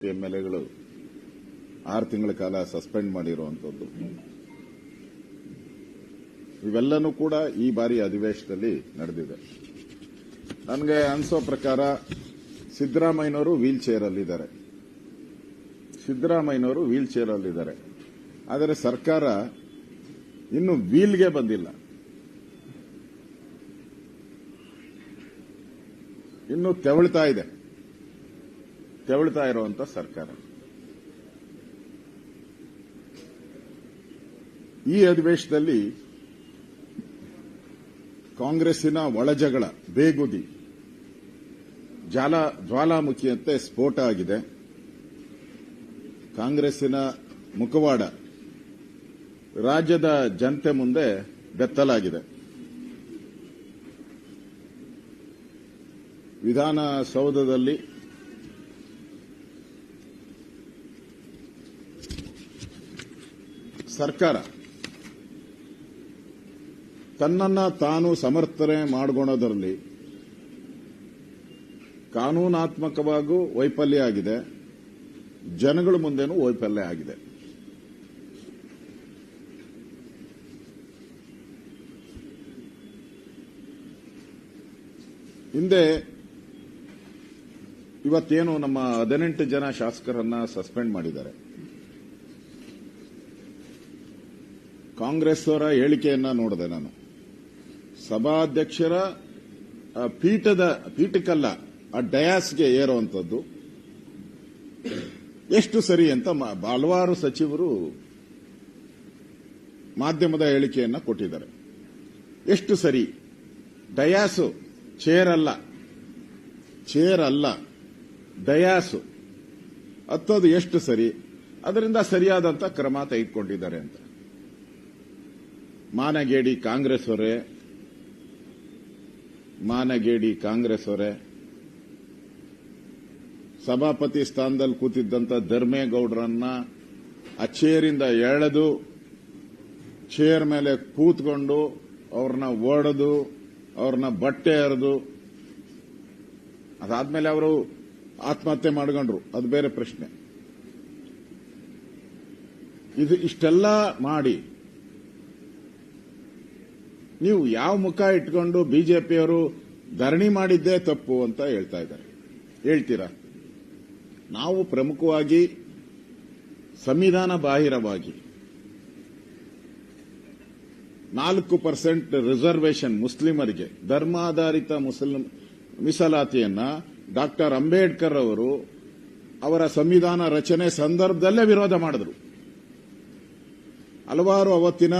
ಎಂಎಲ್ಎಗಳು ಆರು ತಿಂಗಳ ಕಾಲ ಸಸ್ಪೆಂಡ್ ಮಾಡಿರುವಂತದ್ದು ಇವೆಲ್ಲನೂ ಕೂಡ ಈ ಬಾರಿ ಅಧಿವೇಶನದಲ್ಲಿ ನಡೆದಿದೆ. ನನಗೆ ಅನಿಸೋ ಪ್ರಕಾರ ಸಿದ್ದರಾಮಯ್ಯನವರು ವೀಲ್ ಚೇರ್ ಅಲ್ಲಿದ್ದಾರೆ ಸಿದ್ದರಾಮಯ್ಯನವರು ವೀಲ್ ಚೇರ್ ಅಲ್ಲಿದ್ದಾರೆ ಆದರೆ ಸರ್ಕಾರ ಇನ್ನು ವೀಲ್ಗೆ ಬಂದಿಲ್ಲ. ಇನ್ನು ತೆವಳ್ತಾ ಇದೆ. ತೆವಳ್ತಾ ಇರುವಂತ ಸರ್ಕಾರ. ಈ ಅಧಿವೇಶನದಲ್ಲಿ ಕಾಂಗ್ರೆಸ್ಸಿನ ಒಳಜಗಳ ಬೇಗುದಿ, ಜಾಲ ಜ್ವಾಲಾಮುಖಿಯಂತೆ ಸ್ಫೋಟ ಆಗಿದೆ. ಕಾಂಗ್ರೆಸ್ಸಿನ ಮುಖವಾಡ ರಾಜ್ಯದ ಜನತೆ ಮುಂದೆ ಬೆತ್ತಲಾಗಿದೆ. ವಿಧಾನಸೌಧದಲ್ಲಿ ಸರ್ಕಾರ ತನ್ನನ್ನ ತಾನು ಸಮರ್ಥನೆ ಮಾಡಿಕೊಳ್ಳೋದರಲ್ಲಿ ಕಾನೂನಾತ್ಮಕವಾಗೂ ವೈಫಲ್ಯ ಆಗಿದೆ. ಜನಗಳ ಮುಂದೆನೂ ವೈಫಲ್ಯ ಆಗಿದೆ. ಹಿಂದೆ ಇವತ್ತೇನು ನಮ್ಮ ಹದಿನೆಂಟು ಜನ ಶಾಸಕರನ್ನ ಸಸ್ಪೆಂಡ್ ಮಾಡಿದ್ದಾರೆ. ಕಾಂಗ್ರೆಸ್ ಅವರ ಹೇಳಿಕೆಯನ್ನ ನೋಡಿದೆ ನಾನು. ಸಭಾಧ್ಯಕ್ಷರ ಪೀಠದ, ಪೀಠಕ್ಕಲ್ಲ, ಆ ಡಯಾಸ್ಗೆ ಏರುವಂತದ್ದು. ಎಷ್ಟು ಸರಿ ಅಂತ ಹಲವಾರು ಸಚಿವರು ಮಾಧ್ಯಮದ ಹೇಳಿಕೆಯನ್ನ ಕೊಟ್ಟಿದ್ದಾರೆ. ಎಷ್ಟು ಸರಿ? ಡಯಾಸು ಚೇರ್ ಅಲ್ಲ ಚೇರ್ ಅಲ್ಲ ಡಯಾಸು. ಹತ್ತೋದು ಎಷ್ಟು ಸರಿ? ಅದರಿಂದ ಸರಿಯಾದಂತ ಕ್ರಮ ತೆಗೆದುಕೊಂಡಿದ್ದಾರೆ ಅಂತ. ಮಾನಗೇಡಿ ಕಾಂಗ್ರೆಸ್ ಅವರೇ ಮಾನಗೇಡಿ ಕಾಂಗ್ರೆಸ್ ಅವರೇ ಸಭಾಪತಿ ಸ್ಥಾನದಲ್ಲಿ ಕೂತಿದ್ದಂಥ ಧರ್ಮೇಗೌಡರನ್ನ ಆ ಚೇರಿಂದ ಎಳೆದು, ಚೇರ್ ಮೇಲೆ ಕೂತ್ಕೊಂಡು ಅವ್ರನ್ನ ಓಡದು, ಅವ್ರನ್ನ ಬಟ್ಟೆ ಹರಿದು, ಅದಾದ್ಮೇಲೆ ಅವರು ಆತ್ಮಹತ್ಯೆ ಮಾಡ್ಕೊಂಡ್ರು. ಅದು ಬೇರೆ ಪ್ರಶ್ನೆ. ಇದು ಇಷ್ಟೆಲ್ಲ ಮಾಡಿ ನೀವು ಯಾವ ಮುಖ ಇಟ್ಕೊಂಡು ಬಿಜೆಪಿಯವರು ಧರಣಿ ಮಾಡಿದ್ದೇ ತಪ್ಪು ಅಂತ ಹೇಳ್ತಾ ಇದ್ದಾರೆ. ಹೇಳ್ತೀರಾ? ನಾವು ಪ್ರಮುಖವಾಗಿ ಸಂವಿಧಾನ ಬಾಹಿರವಾಗಿ ನಾಲ್ಕು ಪರ್ಸೆಂಟ್ ರಿಸರ್ವೇಷನ್ ಮುಸ್ಲಿಮರಿಗೆ, ಧರ್ಮಾಧಾರಿತ ಮುಸ್ಲಿಂ ಮೀಸಲಾತಿಯನ್ನ ಡಾಕ್ಟರ್ ಅಂಬೇಡ್ಕರ್ ಅವರು ಅವರ ಸಂವಿಧಾನ ರಚನೆ ಸಂದರ್ಭದಲ್ಲೇ ವಿರೋಧ ಮಾಡಿದರು. ಹಲವಾರು ಅವತ್ತಿನ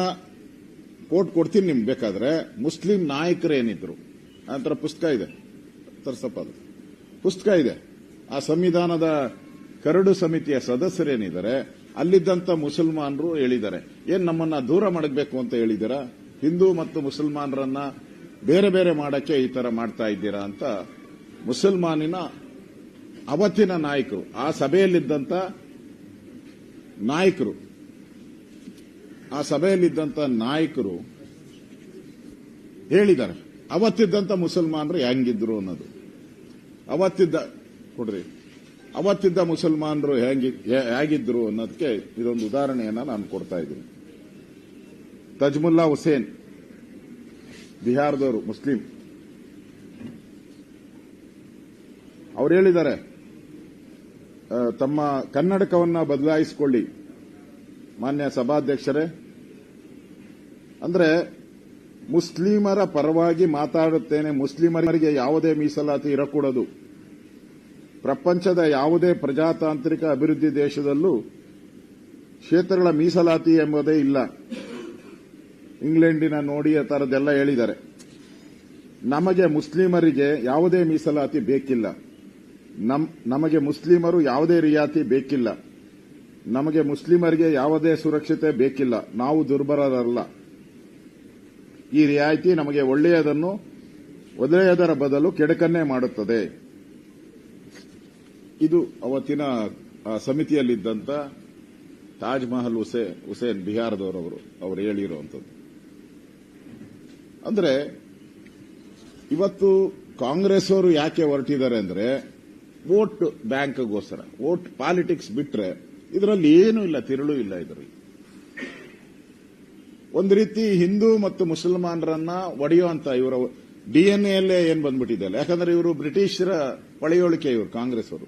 ಕೋಟ್ ಕೊಡ್ತೀನಿ ನಿಮ್ಗೆ ಬೇಕಾದ್ರೆ. ಮುಸ್ಲಿಂ ನಾಯಕರೇನಿದ್ರು ಥರ ಪುಸ್ತಕ ಇದೆ. ತರ್ಸಪ್ಪ ಅದು. ಪುಸ್ತಕ ಇದೆ. ಆ ಸಂವಿಧಾನದ ಕರಡು ಸಮಿತಿಯ ಸದಸ್ಯರೇನಿದ್ದಾರೆ, ಅಲ್ಲಿದ್ದಂತ ಮುಸಲ್ಮಾನರು ಹೇಳಿದ್ದಾರೆ. ಏನ್ ನಮ್ಮನ್ನ ದೂರ ಮಾಡಬೇಕು ಅಂತ ಹೇಳಿದ್ದೀರಾ? ಹಿಂದೂ ಮತ್ತು ಮುಸಲ್ಮಾನರನ್ನ ಬೇರೆ ಬೇರೆ ಮಾಡಕ್ಕೆ ಈ ತರ ಮಾಡ್ತಾ ಇದ್ದೀರಾ ಅಂತ ಮುಸಲ್ಮಾನಿನ ಅವತ್ತಿನ ನಾಯಕರು, ಆ ಸಭೆಯಲ್ಲಿದ್ದಂತ ನಾಯಕರು ಆ ಸಭೆಯಲ್ಲಿದ್ದಂತ ನಾಯಕರು ಹೇಳಿದ್ದಾರೆ. ಅವತ್ತಿದ್ದಂತ ಮುಸಲ್ಮಾನರು ಹೆಂಗಿದ್ರು ಅನ್ನೋದು. ಅವತ್ತಿದ್ದ, ಕೊಡ್ರಿ. ಅವತ್ತಿದ್ದ ಮುಸಲ್ಮಾನರು ಹೇಗಿದ್ರು ಅನ್ನೋದಕ್ಕೆ ಇದೊಂದು ಉದಾಹರಣೆಯನ್ನ ನಾನು ಕೊಡ್ತಾ ಇದ್ದೀನಿ. ತಜ್ಮುಲ್ಲಾ ಹುಸೇನ್, ಬಿಹಾರದವರು, ಮುಸ್ಲಿಂ. ಅವ್ರು ಹೇಳಿದ್ದಾರೆ ತಮ್ಮ ಕನ್ನಡಕವನ್ನ ಬದಲಾಯಿಸಿಕೊಳ್ಳಿ. ಮಾನ್ಯ ಸಭಾಧ್ಯಕ್ಷರೇ, ಅಂದ್ರೆ ಮುಸ್ಲಿಮರ ಪರವಾಗಿ ಮಾತಾಡುತ್ತೇನೆ, ಮುಸ್ಲಿಮರಿಗೆ ಯಾವುದೇ ಮೀಸಲಾತಿ ಇರಕೂಡದು. ಪ್ರಪಂಚದ ಯಾವುದೇ ಪ್ರಜಾತಾಂತ್ರಿಕ ಅಭಿವೃದ್ಧಿ ದೇಶದಲ್ಲೂ ಕ್ಷೇತ್ರಗಳ ಮೀಸಲಾತಿ ಎಂಬುದೇ ಇಲ್ಲ. ಇಂಗ್ಲೆಂಡಿನ ನೋಡಿ ಆ ಥರದ್ದೆಲ್ಲ ಹೇಳಿದ್ದಾರೆ. ನಮಗೆ ಮುಸ್ಲಿಮರಿಗೆ ಯಾವುದೇ ಮೀಸಲಾತಿ ಬೇಕಿಲ್ಲ. ನಮ್, ನಮಗೆ ಮುಸ್ಲಿಮರು ಯಾವುದೇ ರಿಯಾತಿ ಬೇಕಿಲ್ಲ. ನಮಗೆ ಮುಸ್ಲಿಮರಿಗೆ ಯಾವುದೇ ಸುರಕ್ಷತೆ ಬೇಕಿಲ್ಲ. ನಾವು ದುರ್ಬಲರಲ್ಲ. ಈ ರಿಯಾಯಿತಿ ನಮಗೆ ಒಳ್ಳೆಯದನ್ನು ಒದೆಯದರ ಬದಲು ಕೆಡಕನ್ನೇ ಮಾಡುತ್ತದೆ. ಇದು ಅವತ್ತಿನ ಸಮಿತಿಯಲ್ಲಿದ್ದಂಥ ತಾಜ್ ಮಹಲ್ ಹುಸೇ ಹುಸೇನ್ ಬಿಹಾರದವರವರು, ಅವರು ಹೇಳಿರುವಂಥದ್ದು. ಅಂದರೆ, ಇವತ್ತು ಕಾಂಗ್ರೆಸ್ ಅವರು ಯಾಕೆ ಹೊರಟಿದ್ದಾರೆ ಅಂದರೆ, ವೋಟ್ ಬ್ಯಾಂಕ್ಗೋಸ್ಕರ, ವೋಟ್ ಪಾಲಿಟಿಕ್ಸ್ ಬಿಟ್ರೆ ಇದರಲ್ಲಿ ಏನೂ ಇಲ್ಲ, ತಿರುಳು ಇಲ್ಲ ಇದರಲ್ಲಿ. ಒಂದು ರೀತಿ ಹಿಂದೂ ಮತ್ತು ಮುಸಲ್ಮಾನರನ್ನ ಒಡೆಯುವಂತ ಇವರ ಡಿಎನ್ಎಲ್ಲೇ ಏನ್ ಬಂದ್ಬಿಟ್ಟಿದೆ ಅಲ್ಲ? ಯಾಕಂದ್ರೆ ಇವರು ಬ್ರಿಟಿಷರ ಪಳೆಯೋಳಿಕೆ ಇವರು ಕಾಂಗ್ರೆಸ್ ಅವರು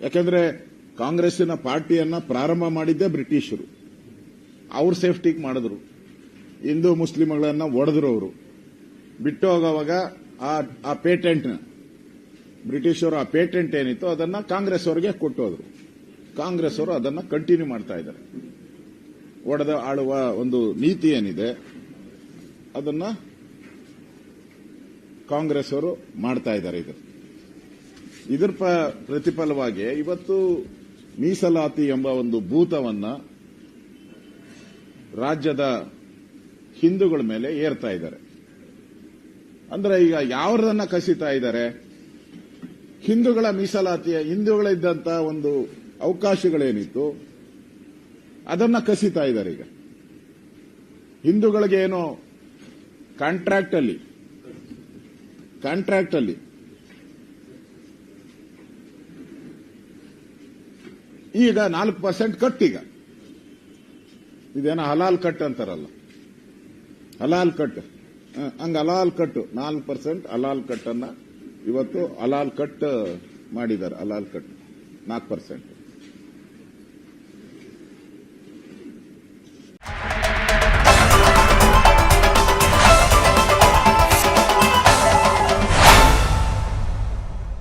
ಯಾಕಂದ್ರೆ ಕಾಂಗ್ರೆಸ್ಸಿನ ಪಾರ್ಟಿಯನ್ನ ಪ್ರಾರಂಭ ಮಾಡಿದ್ದೇ ಬ್ರಿಟಿಷರು. ಅವ್ರ ಸೇಫ್ಟಿಗೆ ಮಾಡಿದ್ರು. ಹಿಂದೂ ಮುಸ್ಲಿಮ್ಗಳನ್ನ ಒಡೆದ್ರು ಅವರು. ಬಿಟ್ಟು ಹೋಗೋವಾಗ ಆ ಆ ಪೇಟೆಂಟ್ ಬ್ರಿಟಿಷರು ಆ ಪೇಟೆಂಟ್ ಏನಿತ್ತು ಅದನ್ನ ಕಾಂಗ್ರೆಸ್ ಅವರಿಗೆ ಕೊಟ್ಟು ಹೋದ್ರು ಕಾಂಗ್ರೆಸ್ ಅವರು ಅದನ್ನು ಕಂಟಿನ್ಯೂ ಮಾಡ್ತಾ ಇದ್ದಾರೆ. ಒಡೆದ ಆಳುವ ಒಂದು ನೀತಿ ಏನಿದೆ, ಅದನ್ನ ಕಾಂಗ್ರೆಸ್ ಅವರು ಮಾಡ್ತಾ ಇದ್ದಾರೆ ಇದು. ಇದರ ಪ್ರತಿಫಲವಾಗಿ ಇವತ್ತು ಮೀಸಲಾತಿ ಎಂಬ ಒಂದು ಭೂತವನ್ನ ರಾಜ್ಯದ ಹಿಂದೂಗಳ ಮೇಲೆ ಏರ್ತಾ ಇದ್ದಾರೆ. ಅಂದ್ರೆ ಈಗ ಯಾವ್ದನ್ನ ಕಸಿತಾ ಇದ್ದಾರೆ? ಹಿಂದೂಗಳ ಮೀಸಲಾತಿಯ ಹಿಂದೂಗಳಿದ್ದಂತ ಒಂದು ಅವಕಾಶಗಳೇನಿತ್ತು, ಅದನ್ನ ಕಸಿತಾ ಇದ್ದಾರೆ ಈಗ. ಹಿಂದೂಗಳಿಗೆ ಏನೋ ಕಾಂಟ್ರಾಕ್ಟ್ ಅಲ್ಲಿ ಕಾಂಟ್ರಾಕ್ಟ್ ಅಲ್ಲಿ ಈಗ ನಾಲ್ಕು ಪರ್ಸೆಂಟ್ ಕಟ್ ಈಗ ಇದೇನೋ ಹಲಾಲ್ ಕಟ್ ಅಂತಾರಲ್ಲ. ಹಲಾಲ್ ಕಟ್. ಹಂಗ ಹಲಾಲ್ ಕಟ್. ನಾಲ್ಕು ಪರ್ಸೆಂಟ್ ಹಲಾಲ್ ಕಟ್ ಅನ್ನ ಇವತ್ತು ಹಲಾಲ್ ಕಟ್ ಮಾಡಿದ್ದಾರೆ, ಹಲಾಲ್ ಕಟ್. ನಾಲ್ಕು ಪರ್ಸೆಂಟ್.